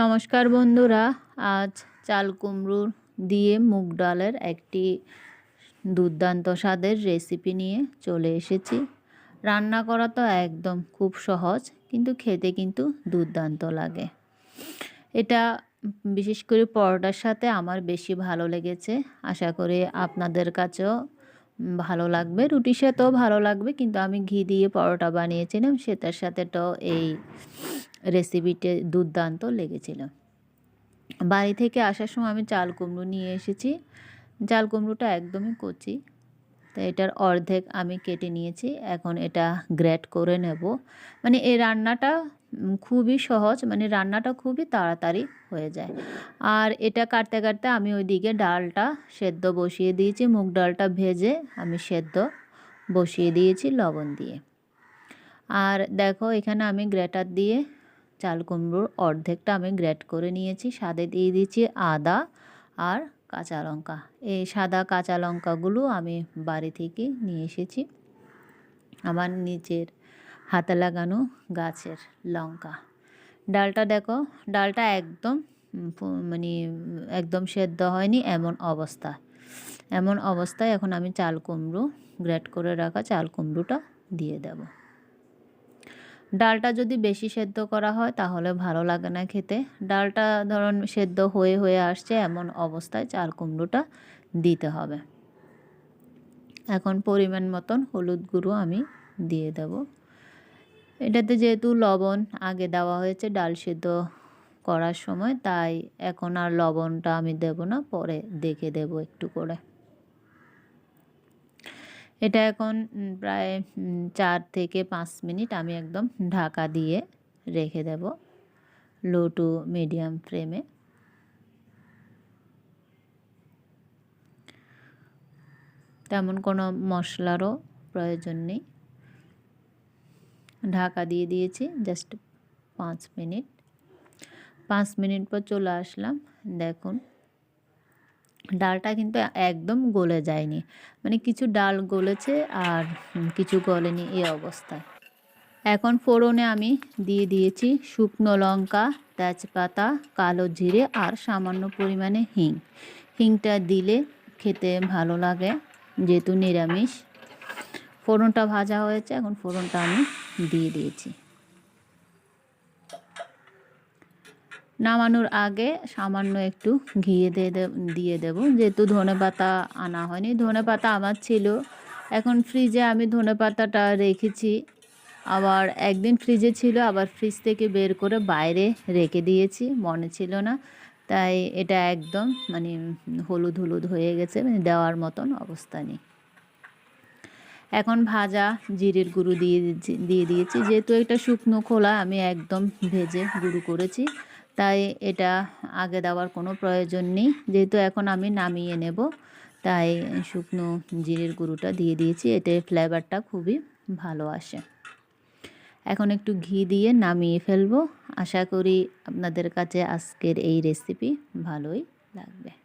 নমস্কার বন্ধুরা, আজ চাল কুমড়োর দিয়ে মুগ ডালের একটি দুর্দান্ত স্বাদের রেসিপি নিয়ে চলে এসেছি। রান্না করা তো একদম খুব সহজ, কিন্তু খেতে কিন্তু দুর্দান্ত লাগে। এটা বিশেষ করে পরোটার সাথে আমার বেশি ভালো লেগেছে। আশা করি আপনাদের কাছেও ভালো লাগবে, রুটির সাথেও ভালো লাগবে, কিন্তু আমি ঘি দিয়ে পরোটা বানিয়েছিলাম, সেটার সাথে তো এই রেসিপিটি দুর্দান্ত লেগেছিল। বাড়ি থেকে আসার সময় আমি চাল কুমড়ো নিয়ে এসেছি। চাল কুমড়োটা একদমই কচি। তো এটার অর্ধেক আমি কেটে নিয়েছি। এখন এটা গ্রেট করে নেব। মানে এই রান্নাটা খুবই সহজ মানে রান্নাটা খুবই তাড়াতাড়ি হয়ে যায়। আর এটা কাটতে কাটতে আমি ওইদিকে ডালটা সেদ্ধ বসিয়ে দিয়েছি। মুগ ডালটা ভেজে আমি সেদ্ধ বসিয়ে দিয়েছি লবণ দিয়ে। আর দেখো, এখানে আমি গ্রেটার দিয়ে চাল কুমড়োর অর্ধেকটা আমি গ্রেট করে নিয়েছি। স্বাদে দিয়ে দিয়েছি আদা আর কাঁচা লঙ্কা। এই সাদা কাঁচা লঙ্কাগুলো আমি বাড়ি থেকে নিয়ে এসেছি। আমার নিচের হাতে লাগানো গাছের লঙ্কা। ডালটা দেখো, ডালটা একদম মানে একদম সেদ্ধ হয়নি, এমন অবস্থা। এমন অবস্থায় এখন আমি চাল কুমড়ো গ্রেট করে রাখা চাল কুমড়োটা দিয়ে দেবো। ডালটা যদি বেশি সেদ্ধ করা হয়, তাহলে ভালো লাগে না খেতে। ডালটা ধরুন সেদ্ধ হয়ে হয়ে আসছে, এমন অবস্থায় চাল কুমড়োটা দিতে হবে। এখন পরিমাণ মতন হলুদ গুঁড়ো আমি দিয়ে দেব। এটাতে যেহেতু লবণ আগে দেওয়া হয়েছে ডাল সেদ্ধ করার সময়, তাই এখন আর লবণটা আমি দেব না, পরে দেখে দেব একটু করে। এটা এখন প্রায় চার থেকে পাঁচ মিনিট আমি একদম ঢাকা দিয়ে রেখে দেব লো টু মিডিয়াম ফ্লেমে। তেমন কোনো মশলারও প্রয়োজন নেই। ঢাকা দিয়ে দিয়েছি জাস্ট পাঁচ মিনিট। পাঁচ মিনিট পর চলে আসলাম, দেখুন। ডালটা কিন্তু একদম গলে যায়নি। মানে কিছু ডাল গলেছে আর কিছু গলেনি এই অবস্থায়। এখন ফোড়নে আমি দিয়ে দিয়েছি শুকনো লঙ্কা, তেজপাতা, কালো জিরে আর সামান্য পরিমাণে হিং। হিংটা দিলে খেতে ভালো লাগে, যেহেতু নিরামিষ। ফোড়নটা ভাজা হয়েছে, এখন ফোড়নটা আমি দিয়ে দিয়েছি। নামানোর আগে সামান্য একটু ঘিয়ে দিয়ে দিয়ে দেব। যেহেতু ধনে পাতা আনা হয়নি। ধনে পাতা আমার ছিল। এখন ফ্রিজে আমি ধনে পাতাটা রেখেছি। আবার একদিন ফ্রিজে ছিল, আবার ফ্রিজ থেকে বের করে বাইরে রেখে দিয়েছি। মনে ছিল না। তাই এটা একদম মানে হলুদ হলুদ হয়ে গেছে মানে দেওয়ার মতন অবস্থা নেই। এখন ভাজা জিরের গুঁড়ো দিয়ে দিয়ে দিয়েছি। যেহেতু এটা শুকনো খোলা, আমি একদম ভেজে গুঁড়ো করেছি। তাই এটা আগে দেওয়ার কোনো প্রয়োজন নেই। যেহেতু এখন আমি নামিয়ে নেব, তাই শুকনো জিরের গুঁড়োটা দিয়ে দিয়েছি, এতে ফ্লেভারটা খুবই ভালো আসে। এখন একটু ঘি দিয়ে নামিয়ে ফেলব। আশা করি আপনাদের কাছে আজকের এই রেসিপি ভালোই লাগবে।